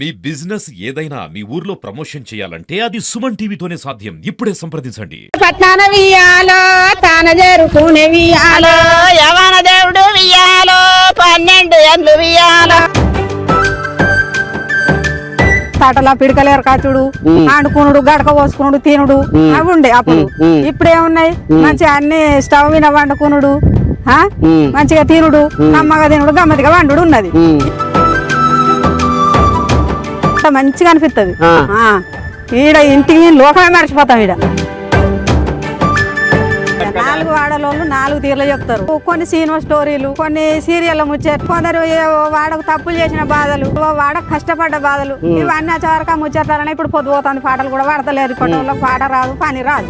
మీ business ఏదైనా మీ ఊర్లో promotion చేయాలంటే అది సుమన్ టీవీతోనే సాధ్యం. ఇప్పుడే సంప్రదించండి. దేవుడు పన్నెండు ఎండ్లు తటల పిడకలేరు కాచుడు ఆడుకునుడు గడక పోసుకునుడు తినుడు అవి ఉండే అప్పుడు. ఇప్పుడు ఏమున్నాయి మంచిగా అన్ని స్టవ్ మీద వండుకునుడు ఆ? మంచిగా తినుడు కమ్మగా తినుడు గమ్మతిగా వండుడు ఉన్నది. అంత మంచిగా అనిపిస్తుంది ఈడ ఇంటికి లోకమే మర్చిపోతాం ఈడ. నాలుగు వాడలోళ్ళు నాలుగు తీర్లు చెప్తారు. కొన్ని సినిమా స్టోరీలు కొన్ని సీరియల్ ముచ్చట కొందరు వాడకు తప్పులు చేసిన బాధలు ఓ వాడకు కష్టపడ్డ బాధలు ఇవన్నీ వచ్చేవరకు ముచ్చట్లని ఇప్పుడు పొద్దుపోతుంది. పాటలు కూడా పాడతలేరు. వాళ్ళకి పాట రాదు పని రాదు.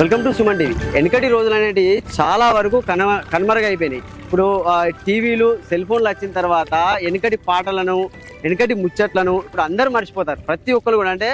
Welcome to Suman TV. వెనకటి రోజులు అనేటివి చాలా వరకు కన కనుమరుగైపోయినాయి. ఇప్పుడు టీవీలు సెల్ ఫోన్లు వచ్చిన తర్వాత వెనకటి పాటలను వెనకటి ముచ్చట్లను ఇప్పుడు అందరూ మర్చిపోతారు. ప్రతి ఒక్కరు కూడా అంటే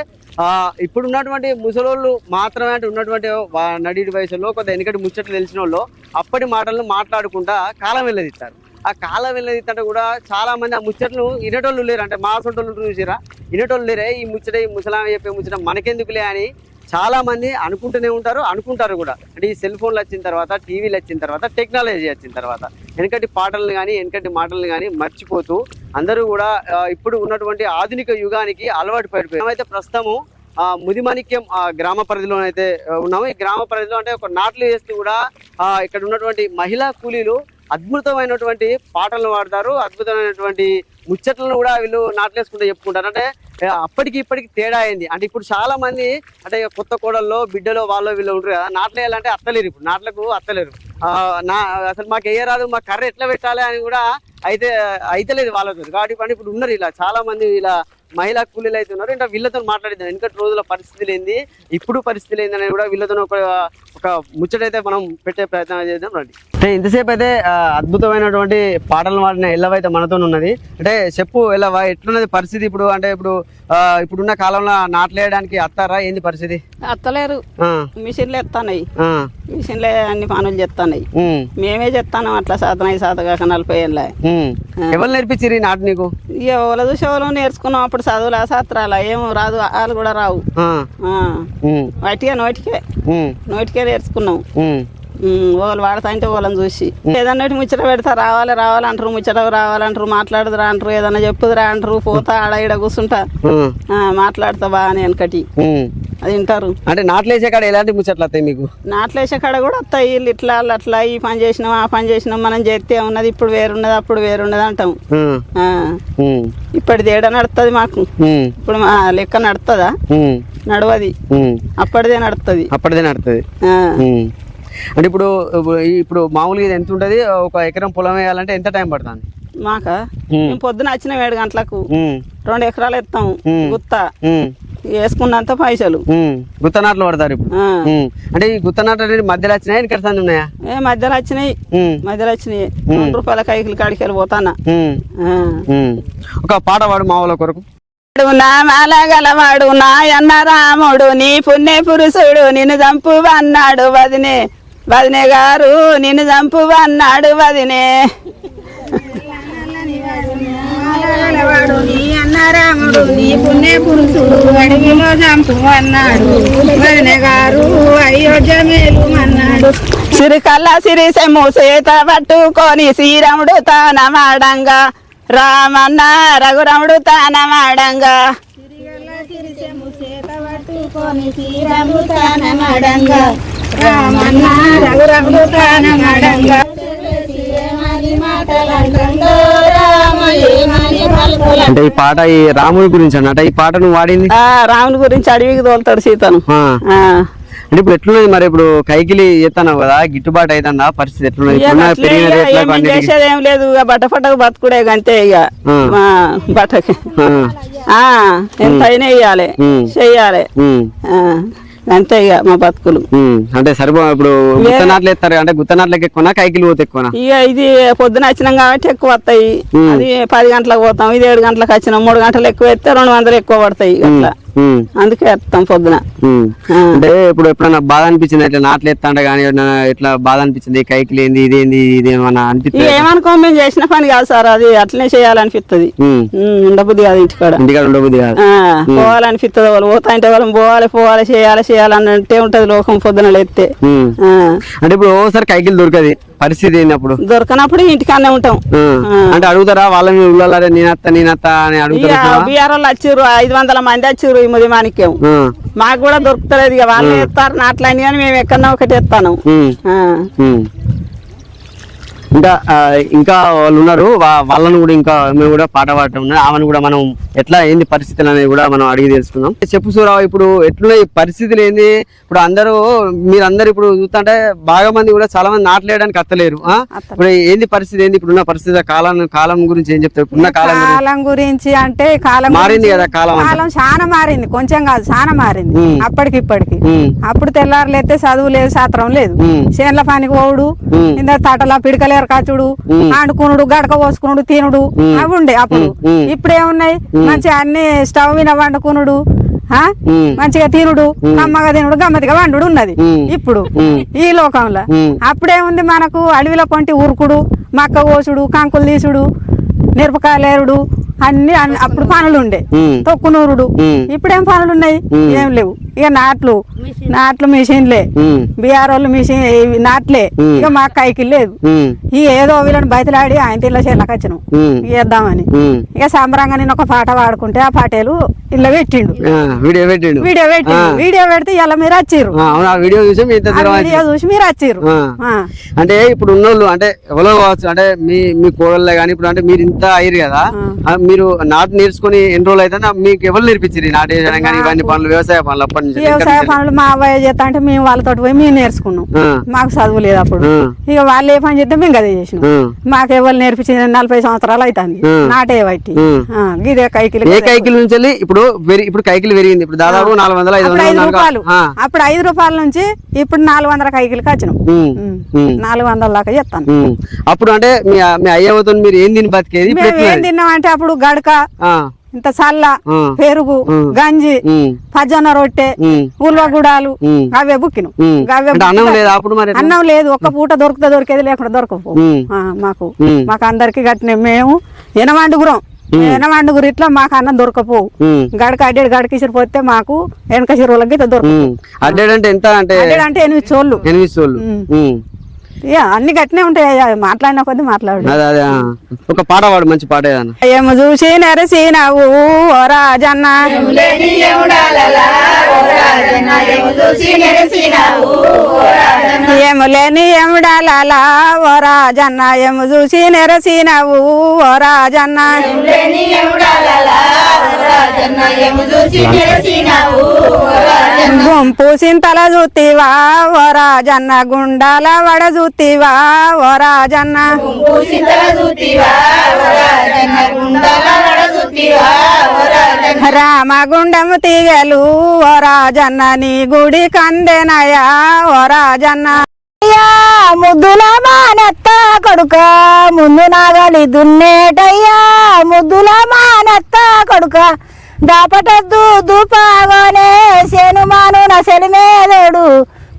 ఇప్పుడు ఉన్నటువంటి ముసలోళ్ళు మాత్రమే అంటే ఉన్నటువంటి వా- నడి వయసులో కొంత వెనకటి ముచ్చట్లు తెలిసిన వాళ్ళు అప్పటి మాటలను మాట్లాడుకుంటా కాలం వెళ్ళదిస్తారు. ఆ కాలం వెళ్ళదిస్తుంటే కూడా చాలా మంది ఆ ముచ్చట్లు వినేటోళ్ళు లేరు. అంటే మా సొంటోళ్ళు చూసిరా వినేటోళ్ళు లేరే. ఈ ముచ్చట ఈ ముసలామె చెప్పే ముచ్చట మనకెందుకులే అని చాలామంది అనుకుంటూనే ఉంటారు అనుకుంటారు కూడా. అంటే ఈ సెల్ ఫోన్లు వచ్చిన తర్వాత టీవీలు వచ్చిన తర్వాత టెక్నాలజీ వచ్చిన తర్వాత వెనకటి పాటలను కానీ వెనకటి మాటలను కానీ మర్చిపోతూ అందరూ కూడా ఇప్పుడు ఉన్నటువంటి ఆధునిక యుగానికి అలవాటు పడిపోయారు. మేమైతే ప్రస్తుతము ముదిమాణిక్యం గ్రామ పరిధిలోనైతే ఉన్నాము. ఈ గ్రామ పరిధిలో అంటే ఒక నాట్లు వేస్తూ కూడా ఇక్కడ ఉన్నటువంటి మహిళా కూలీలు అద్భుతమైనటువంటి పాటలను పాడతారు. అద్భుతమైనటువంటి ముచ్చట్లను కూడా వీళ్ళు నాట్లేసుకుంటూ చెప్పుకుంటారు. అంటే అప్పటికి ఇప్పటికి తేడా అయింది. అంటే ఇప్పుడు చాలా మంది అంటే కొత్త కోడల్లో బిడ్డలో వాళ్ళు వీళ్ళు ఉంటారు కదా నాట్లు వేయాలంటే అత్తలేరు ఇప్పుడు. నాట్లకు అత్తలేరు. నా అసలు మాకు వేయరాదు మా కర్ర ఎట్లా పెట్టాలి అని కూడా అయితే అయితలేదు వాళ్ళతో కాబట్టి ఇప్పుడు ఉన్నారు ఇలా చాలా మంది ఇలా మహిళా కూలీలు అయితే ఉన్నారు. ఇంకా వీళ్ళతో మాట్లాడిద్దాం. వెనకటి రోజుల పరిస్థితులు ఏంది ఇప్పుడు పరిస్థితులు ఏంది అనేది కూడా వీళ్ళతో ఒక ఒక ముచ్చటైతే మనం పెట్టే ప్రయత్నం చేద్దాం. రండి. అంటే ఇంతసేపు అయితే అద్భుతమైనటువంటి పాటలు పాడిన ఎల్లవైతే మనతో ఉన్నది. అంటే చెప్పు ఎల్లవా ఎట్లున్నది పరిస్థితి ఇప్పుడు? అంటే ఇప్పుడు ఇప్పుడున్న కాలంలో నాట్లేయడానికి అత్తారా? ఏంది పరిస్థితి? అత్తలేరు. మిషన్లు ఎత్తానాయి ఆ, మిషన్లే అన్ని పనులు చేస్తానాయి ఉమ్, మేమే చెప్తాను అట్లా సాధన సాధగాక నలభై ఏళ్ళ. ఎవరు నేర్పించిర్రు ఈ నాటు నీకు? ఎవరు చూసి ఎవరు నేర్చుకున్నాం. అప్పుడు చదువులా శాస్త్రాల ఏమో రాదు వాళ్ళు కూడా రావు. వాటికే నోటికే. నోటికే నేర్చుకున్నాం. వాళ్ళు వాడతా అంటే వాళ్ళని చూసి. ఏదన్నా ముచ్చట పెడతా రావాలి రావాలంటారు ముచ్చట రావాలంటారు మాట్లాడుదురా అంటారు ఏదన్నా చెప్పుదురా అంటారు పోతా ఆడ ఈడ కూర్చుంటా మాట్లాడతా బాగా వెనకటి. ఉమ్. అది వింటారు అంటే నాట్లేసే కాడ ఎలాంటి ముచ్చట్లు వస్తాయి మీకు? నాట్లేసే కాడ కూడా వస్తాయి. వీళ్ళు ఇట్లా అట్లా ఈ పని చేసినాం ఆ పని చేసినాం మనం చేస్తే ఉన్నది ఇప్పుడు వేరున్నది అప్పుడు వేరున్నది అంటాం. ఇప్పటి తేడా నడుస్తుంది మాకు? ఇప్పుడు మా లెక్క నడుతుందా నడవది. అప్పటిదే నడుస్తుంది అప్పటిదే నడుతుంది. అంటే ఇప్పుడు ఇప్పుడు మామూలుగా ఇది ఎంత ఉంటుంది ఒక ఎకరం పొలం వేయాలంటే ఎంత టైం పడుతుంది? మాక? పొద్దున వచ్చినాం ఏడు గంటలకు. రెండు ఎకరాలు ఎత్తాం. గుత్త. వేసుకున్నంత పైసలు. ఉమ్. గుత్త నాట్లు పడతారు ఇప్పుడు. అంటే ఈ గుత్త నాట్లు అనేది మధ్యలో వచ్చినాయి ఇక్కడ సంది ఉన్నాయా? ఏ మధ్యలో వచ్చినాయి. మధ్యలో వచ్చినాయి. రెండు రూపాయల కైకిలు కాడికి వెళ్ళి పోతానా. ఒక పాట పాడు మా వాళ్ళ కొరకు. వాడు నా మాల గలవాడు నాయన్న రాముడు నీ పుణ్య పురుషుడు నిన్ను చంపు అన్నాడు వదినే. వదినే గారు నిన్ను చంపు అన్నాడు వదినే పురుషుడు అడవిలో చంపు అన్నాడు వదిన గారు అయోధ్య మేలు అన్నాడు సిరికల్ల సిరిసెమ్ము సీత పట్టుకొని శ్రీరాముడు తానమాడంగా. రామన్న రఘురాముడు తానమాడంగా. రామన్న రఘురాముడు ప్రాణమడంగా అంటే ఈ పాట ఈ రాముడి గురించి అన్నట ఈ పాట నువ్వు వాడింది? ఆ రాముని గురించి అడవికి తోలుతాడు సీతను. అంటే ఇప్పుడు ఎట్లున్నది మరి? ఇప్పుడు కైకిలి ఎత్తాను కదా గిట్టుబాటు అవుతుందా పరిస్థితి ఎట్లున్నది. చేసేది ఏం లేదు. ఇక బట్ట పట్టకు బతుకుడే అంతే ఇక. బట్టకి. ఎంతైనా ఇయ్యాలి. ఉమ్. చెయ్యాలి. అంతే ఇక మా బతుకులు. అంటే సరిపో ఇప్పుడు గుత్త నాట్లు ఎత్తారు అంటే గుత్త నాట్లకి ఎక్కువనా కైకిలి పోతే ఎక్కువనా ఇక ఇది పొద్దున వచ్చినాం కాబట్టి ఎక్కువ వస్తాయి. అది పది గంటలకు పోతాం ఇది ఏడు గంటలకు వచ్చినాం మూడు గంటలు ఎక్కువ ఎత్తే రెండు వందలు ఎక్కువ పడతాయి అట్లా అందుకే వేస్తాం పొద్దున. అంటే ఇప్పుడు ఎప్పుడన్నా బాధ అనిపించింది? ఇట్లా నాట్లు ఎత్తాంటే కానీ ఇట్లా బాధ అనిపించింది? కైకిలు ఏంది ఇదేంది ఇదేమన్నా అనిపిస్తుంది? ఏమనుకో మేము చేసిన పని కాదు సార్ అది. అట్లనే చేయాలనిపిస్తుంది ఉండబుద్ధి కాదు ఇంటికాడ. ఇంటికాడ ఉండబుద్ధి కాదు. పోవాలనిపిస్తుంది వాళ్ళు. పోతా అంటే వాళ్ళని పోవాలి పోవాలి చేయాలి చేయాలి అన్నట్టే ఉంటది లోకం పొద్దున లేస్తే అంటే ఇప్పుడు ఓసారి కైకిలు దొరకది. పరిస్థితి ఏంటప్పుడు దొరకనప్పుడు ఇంటికాడనే ఉంటాం. అంటే అడుగుతారా వాళ్ళని ఉళ్ళారే నేనత్త నేనత్త అని అడుగుతారా బీఆర్ వాళ్ళు వచ్చిర్రు ఐదు వందల మంది వచ్చిర్రు ఈ ముది మాణిక్యం మాకు కూడా దొరుకుతలేదు ఇక వాళ్ళు ఎత్తారు నాట్లని కానీ మేము ఎక్కడన్నా ఒకటి ఎత్తాను. ఇంకా ఇంకా వాళ్ళు ఉన్నారు. వాళ్ళని కూడా ఇంకా మేము కూడా పాట పాడటం ఉన్నాయి ఆమెను కూడా మనం ఎట్లా ఏంది పరిస్థితులు అనేది కూడా మనం అడిగి తెలుసుకుందాం. చెప్పు సూరావు ఇప్పుడు ఎట్లున్నాయి పరిస్థితులు ఏంది? ఇప్పుడు అందరూ మీరందరూ ఇప్పుడు చూస్తుంటే బాగా మంది కూడా చాలా మంది నాట్లేయడానికి అత్తలేరు ఆ? ఇప్పుడు ఏంది పరిస్థితి ఏంది? ఇప్పుడున్న పరిస్థితి కాలం కాలం గురించి ఏం చెప్తారు ఇప్పుడున్న కాలం గురించి? కాలం గురించి అంటే కాలం మారింది కదా కాలం. కాలం చాలా మారింది కొంచెం కాదు చాలా మారింది. అప్పటికి ఇప్పటికి అప్పుడు తెల్లారులైతే చదువు లేదు శాస్త్రం లేదు. చేన్ల పనికి పోవుడు. ఇంత తటల పిడకలేరు ఉమ్. ఆడుకునుడు గడక పోసుకునుడు తినుడు. అవి ఉండే అప్పుడు. ఇప్పుడు ఏమున్నాయి మంచిగా అన్ని స్టవ్ మీద వండుకునుడు. మంచిగా తినుడు కమ్మగా తినుడు గమ్మతిగా వండుడు ఉన్నది. ఇప్పుడు. ఈ లోకంలో. అప్పుడేముంది మనకు అడవిలో కొంటి ఉరుకుడు మక్క కోసుడు కంకులు తీసుడు మిరపకాయలేరుడు అన్ని అన్ని- అప్పుడు పనులు ఉండే. తొక్కునూరుడు. ఇప్పుడేం పనులు ఉన్నాయి. ఏం లేవు. ఇక నాట్లు. నాట్లు మిషన్లే. బీఆర్ వాళ్ళు మిషన్ నాట్లే. ఇక మా కైకి లేదు. ఇక ఏదో వీళ్ళని బయటలాడి ఆయన తీళ్ళ చేళ్ళకి వచ్చినాం. ఉమ్. ఇక సంబరంగా నేను ఒక పాట పాడుకుంటే ఆ పాటలు ఇళ్ళ పెట్టిండు. ఆ, వీడియో పెట్టిండు. వీడియో పెట్టిండు. వీడియో పెడితే ఇలా మీరు వచ్చిర్రు. ఆ వీడియో చూసి మీ ఇంత ఆ దూరం వీడియో చూసి మీరు వచ్చిర్రు. ఆ. అంటే ఇప్పుడు ఉన్నోళ్ళు అంటే ఎవరో కావచ్చు అంటే మీ మీ కోడళ్ళే కానీ ఇప్పుడు అంటే మీరు ఇంత అయ్యారు కదా. మీరు నాటు నేర్చుకుని ఎన్ని రోజులు అయితే మీకు ఎవరు నేర్పించారు నాటు వేయడం కానీ ఇవన్నీ పనులు వ్యవసాయ పనులు అప్పటి నుంచి? వ్యవసాయ పనులు మా అబ్బాయి చేస్తా అంటే మేము వాళ్ళతో పోయి మేము నేర్చుకున్నాం. మాకు చదువు లేదు అప్పుడు. ఇక వాళ్ళు ఏ పని చేస్తే మేము అదే చేసినాం. మాకు ఎవరు నేర్పించింది నలభై సంవత్సరాలు అవుతుంది. నాటే బట్టి గిదే కైకిలి ఏ కైకిల్ నుంచి ఇప్పుడు ఇప్పుడు కైకిల్ పెరిగింది. ఇప్పుడు దాదాపు నాలుగు వందల ఐదు రూపాయలు. అప్పుడు ఐదు రూపాయల నుంచి ఇప్పుడు నాలుగు వందల ఉమ్. ఉమ్, నాలుగు వందల దాకా చెప్తాను. అప్పుడు అంటే మీ అయ్యవతో మీరు ఏం తిని బతికేది? ఏం ఎట్లున్నది? తిన్నామంటే అప్పుడు గడక ఇంత సల్ల. పెరుగు. గంజి పజ్జొన్న రొట్టె ఉల్వగుడాలు. అవే బుక్కిను. అన్నం లేదా ఒక్క పూట దొరికితే దొరికేది లేకుండా. ఆ, మాకు. మాకు అందరికి కట్టిన మేము. ఎనవండుగురం ఎనవండుగురు ఇట్లా మాకు అన్నం దొరకపోవు గడక అడ్డేడు గడకిసిరి పోతే మాకు వెనక చెరువులకి దొరకదు. అడ్డాడు అంటే ఎంత అంటే? అంటే ఎనిమిది చోళ్ళు. ఎనిమిది. ఇక అన్ని గట్టినే ఉంటాయి. అయ్యా. మాట్లాడిన కొద్ది మాట్లాడు. అదే. ఒక పాట పాడు మంచి పాట ఏదన్నా. ఏమో చూసి నెరసినవు ఓ రాజన్న. ఏము లేని ఎముడాల ఓ రాజన్న. ఏము చూసి నెరసినవు ఓ రాజన్న. గుంపు సింతల జుత్తివా ఓ రాజన్న గుండాల వడ జుత్తివా ఓ రాజన్న. రామగుండము తీగలు ఓ రాజన్న నీ గుడి కందెనయా ఓ రాజన్న. అయ్యా ముద్దుల కొడుక ముందు నాగలి దున్నేటయ్యా ముద్దుల మానెత్త కొడుక. దాపటద్దు దుపాగానే సేను మాను నసెలిమేదోడు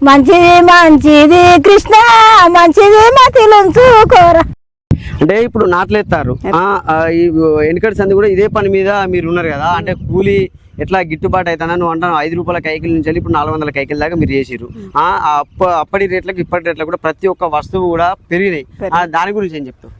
మంచిది మంచిది కృష్ణ మంచిది మతిలుంచుకోరా అంటే ఇప్పుడు నాట్లేస్తారు వెనుకటి సంది కూడా ఇదే పని మీద మీరు ఉన్నారు కదా? అంటే కూలి ఎట్లా గిట్టుబాటు అవుతానని నువ్వు అంటాను ఐదు రూపాయల కైకిల నుంచి వెళ్ళి ఇప్పుడు నాలుగు వందల కైకిల దాకా మీరు చేసిరు అప్ప అప్పటి రేట్లకు ఇప్పటి రేట్లకు కూడా ప్రతి ఒక్క వస్తువు కూడా పెరిగినాయి. దాని గురించి ఏం చెప్తావు?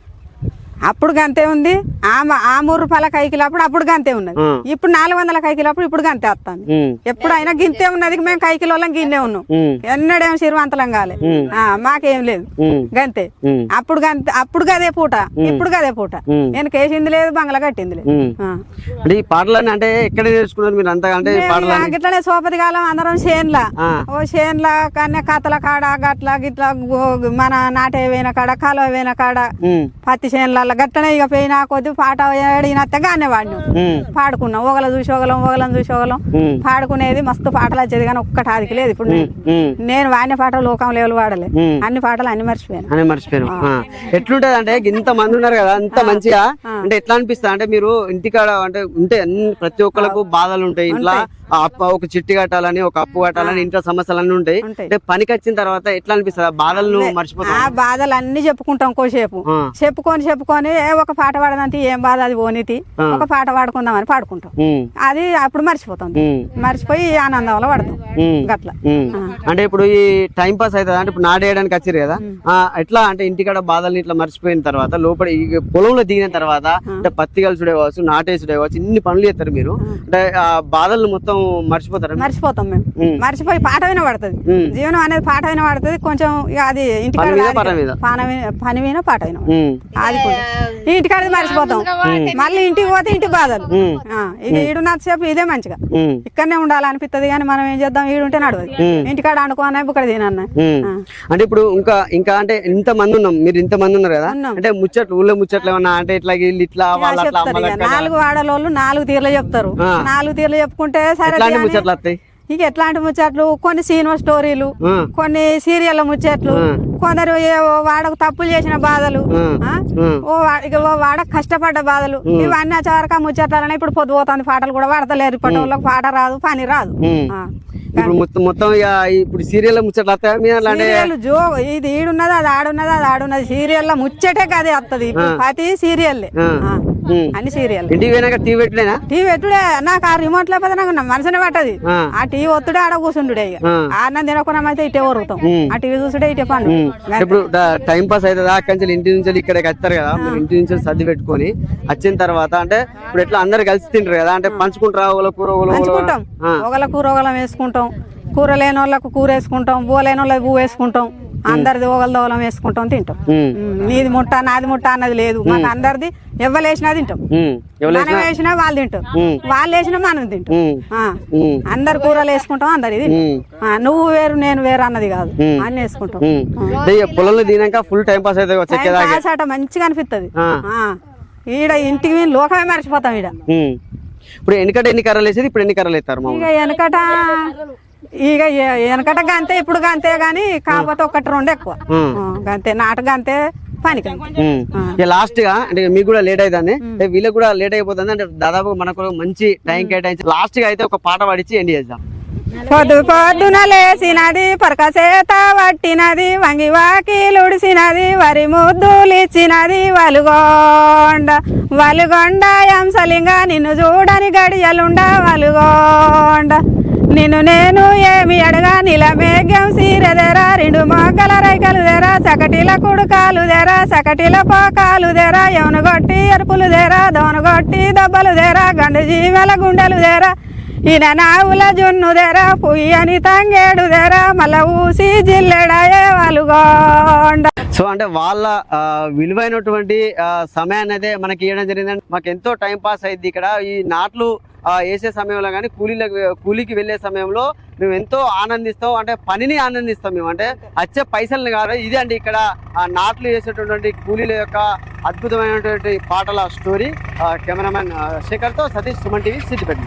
అప్పుడు గంతే ఉంది. ఆ మూడు రూపాయల కైకిలప్పుడు అప్పుడు గంతే ఉన్నది. ఇప్పుడు నాలుగు వందల కైకిలప్పుడు ఇప్పుడు గంతే వస్తుంది. ఉమ్, ఎప్పుడైనా గింతే ఉన్నది మేము కైకిలోళ్ళం గిన్నే ఉన్నాం. ఉమ్, ఎన్నడేం సిరివంతలం కాలే. మాకేం లేదు. గంతే. అప్పుడు గంతే అప్పుడు గదే పూట. ఇప్పుడు గదే పూట. నేను కేసింది లేదు బంగ్లా కట్టింది లేదు. అంటే ఈ పాటలన్నీ అంటే ఎక్కడ నేర్చుకున్నారు మీరు అంతగా? అంటే గిట్లనే సోపతి కాలం అందరం చేన్ల. ఓ చేన్ల కన్య కథల కాడ గట్ల గిట్ల మన నాటే కాడ కాలువ కాడ. పత్తి చేన్ల మళ్ళీ గట్టనే ఇక పోయినా కొద్ది పాట ఏడినత్తగా అనే వాడిని. పాడుకున్నాం. ఒకళ్ళ చూసి ఒకలం ఒకళ్ళం చూసి ఒకలం పాడుకునేది మస్తు పాటలు వచ్చేది కానీ ఒక్కటి ఆదికి లేదు ఇప్పుడు నేను. వాడిన పాటలు లోకం లేవలు వాడలే. అన్ని పాటలు అన్ని మర్చిపోయాను. మర్చిపోయాను. ఎట్లుంటది అంటే ఇంత మంది ఉన్నారు కదా అంత మంచిగా. అంటే ఎట్లా అనిపిస్తుంది? అంటే మీరు ఇంటికాడ అంటే ఉంటే అన్ని ప్రతి ఒక్కరికి బాధలు ఉంటాయి. ఇంట్లో ఒక చిట్టి కట్టాలని ఒక అప్పు కట్టాలని ఇంట్లో సమస్యలు అన్ని ఉంటాయి. అంటే పనికి వచ్చిన తర్వాత ఎట్లా అనిపిస్తుంది? ఆ బాధలను మర్చిపోతాం ఆ బాధలు అన్ని చెప్పుకుంటాం కోసేపు ఆ. చెప్పుకొని చెప్పుకొని ఏ ఒక పాట పాడదంటే ఏం బాధ అది పోనీతి. ఒక పాట పాడుకుందామని పాడుకుంటాం. ఉమ్, అది అప్పుడు మర్చిపోతుంది మర్చిపోయి ఆనందంలో పడతాం. గట్ల. ఉమ్. అంటే ఇప్పుడు ఈ టైం పాస్ అవుతుంది. అంటే ఇప్పుడు నాటేయడానికి వచ్చారు కదా. ఎట్లా అంటే ఇంటికాడ బాధల్ని ఇట్లా మర్చిపోయిన తర్వాత లోపల ఈ పొలంలో దిగిన తర్వాత అంటే పత్తి కలుసుడే కావచ్చు నాటేసుడే కావచ్చు ఇన్ని పనులు చేస్తారు మీరు. అంటే ఆ బాధలను మొత్తం మర్చిపోతారు? మర్చిపోతాం మేము. మర్చిపోయి పాట విన పడుతుంది. జీవనం అనేది పాట విన పడుతుంది. కొంచెం అది ఇంటికాడ పని మీద, పాట విన- విన పాట విన అది ఇంటికాడ మర్చిపోతాం. మళ్ళీ ఇంటికి పోతే ఇంటి బాధలు. ఇక ఈడున్నంతసేపు ఇదే మంచిగా. ఇక్కడనే ఉండాలనిపిస్తుంది కానీ మనం ఏం చేద్దాం? ఈడుంటే నడవదు. ఇంటికాడ అనుకోనే ఇక్కడ తినన్నా ఉమ్. అంటే ఇప్పుడు ఇంకా ఇంకా అంటే ఇంత మంది ఉన్నాం. మీరు ఇంత మంది ఉన్నారు కదా. అంటే ముచ్చట్లు ఊళ్ళో ముచ్చట్లు ఏమన్నా అంటే ఇట్లా వీళ్ళు ఇట్లా నాలుగు వాడలోళ్ళు నాలుగు తీర్లు చెప్తారు. నాలుగు తీర్లు చెప్పుకుంటే సరే ముచ్చట్లు వస్తాయి? ఇక ఎట్లాంటి ముచ్చట్లు? కొన్ని సినిమా స్టోరీలు. కొన్ని సీరియల్ ముచ్చట్లు. కొందరు వాడకు తప్పులు చేసిన బాధలు. ఓ వా- ఇక ఓ వాడకు కష్టపడ్డ బాధలు. ఇవన్నీ వచ్చేవరకు ముచ్చట్లని ఇప్పుడు పొద్దు పోతుంది పాటలు కూడా వాడతలేరు. ఇప్పటి వాళ్ళకి పాట రాదు పని రాదు. ఇప్పుడు మొత్తం ఇప్పుడు సీరియల్ ముచ్చట్లు జో ఇది ఈడున్నది అది ఆడున్నది అది ఆడున్నది. సీరియల్ ముచ్చటే కదే వస్తుంది ప్రతి సీరియల్. అన్ని సీరియల్ ఇంటికి పోయినాక టీవీ ఎట్టుడే నాకు ఆ రిమోట్ లేకపోతే నాకు మనసునే పట్టది. ఆ. టీవీ ఒత్తుడే ఆడ కూర్చుండుడే ఇక. ఆ. అన్నం తినకుండా అయితే ఇటే వరుగుతాం ఆ టీవీ చూసుడే ఇటే పండు ఇప్పుడు టైం పాస్ అవుతుంది అక్కడి నుంచి ఇంటి నుంచి ఇక్కడికి వస్తారు కదా ఇంటి నుంచి సర్ది పెట్టుకొని వచ్చిన తర్వాత అంటే ఇప్పుడు ఎట్లా అందరు కలిసి తింటారు కదా అంటే పంచుకుంటారా ఒకళ్ళ కూర ఒకళ్ళ కూర? ఒకళ్ళం వేసుకుంటాం కూర లేని వాళ్ళకు కూర వేసుకుంటాం బూ లేని వాళ్ళకి బూ వేసుకుంటాం. అందరిది ఒకళ్ళ దోలం వేసుకుంటాం తింటాం. నీది ముట్ట నాది ముట్ట అన్నది లేదు. మాకు అందరిది ఎవరు తింటాం. మనం వేసినా వాళ్ళు తింటాం వాళ్ళు వేసినా మనం తింటాం. అందరు కూరలు వేసుకుంటాం అందరు ఇది ఉమ్. నువ్వు వేరు నేను వేరు అన్నది కాదు. అన్ని వేసుకుంటాం. పొలంలో ఫుల్ టైం పాస్ అట మంచిగా అనిపిస్తుంది ఆ. ఈడ ఇంటికి పోయి లోకమే మర్చిపోతాం ఈడ. ఇప్పుడు ఎన్నికట ఎన్ని కర్రలు వేసేది? ఇప్పుడు ఎన్ని కర్రలు వేస్తారు వెనకట ఇక వెనకట గంతే ఇప్పుడు గంతే గాని కాకపోతే ఒకటి రెండు ఎక్కువ. గంతే. నాటు గంతే పనికి. ఇక లాస్ట్గా అంటే మీకు కూడా లేట్ అవుతుంది అంటే వీళ్ళకి కూడా లేట్ అయిపోతుంది అంటే దాదాపు మనకు మంచి టైం కేటాయించి లాస్ట్గా అయితే ఒక పాట పాడించి ఎండ్ చేద్దాం. పొద్దు పొద్దున లేసినది పరకసేత పట్టినది వంగి వాకిలుడిసినది వరి ముద్దులిచ్చినది వలుగొండ వలుగొండ ఎంసలింగ నిన్ను చూడని గడియలుండ వలుగొండ. నిన్ను నేను ఏమి అడగా నిలమేఘం సీరదెరా రెండు మొగ్గల రైకలు దెరా సకటిల కుడుకాలు దెరా సకటిల పోకాలు దెరా యవను గొట్టి ఎరుపులు దెరా దోన గొట్టి దెబ్బలు దెరా గండు జీవల గుండెలు దెరా ఈయన నావుల జున్ను దెరా పుయ్యని తంగేడు దెరా మళ్ళా ఊసి జిల్లెడయే వలుగొండ. సో అంటే వాళ్ళ విలువైనటువంటి సమయాన్ని అయితే మనకి ఇవ్వడం జరిగిందండి. మాకు ఎంతో టైం పాస్ అయింది ఇక్కడ. ఈ నాట్లు వేసే సమయంలో కానీ కూలీలకు కూలీకి వెళ్ళే సమయంలో మేము ఎంతో ఆనందిస్తాం. అంటే పనిని ఆనందిస్తాం మేము. అంటే వచ్చే పైసల్ని కాదు ఇది అండి ఇక్కడ నాట్లు వేసేటటువంటి కూలీల యొక్క అద్భుతమైనటువంటి పాటల స్టోరీ కెమెరామెన్ శేఖర్తో సతీష్ సుమన్ టీవీ సిద్దిపేట.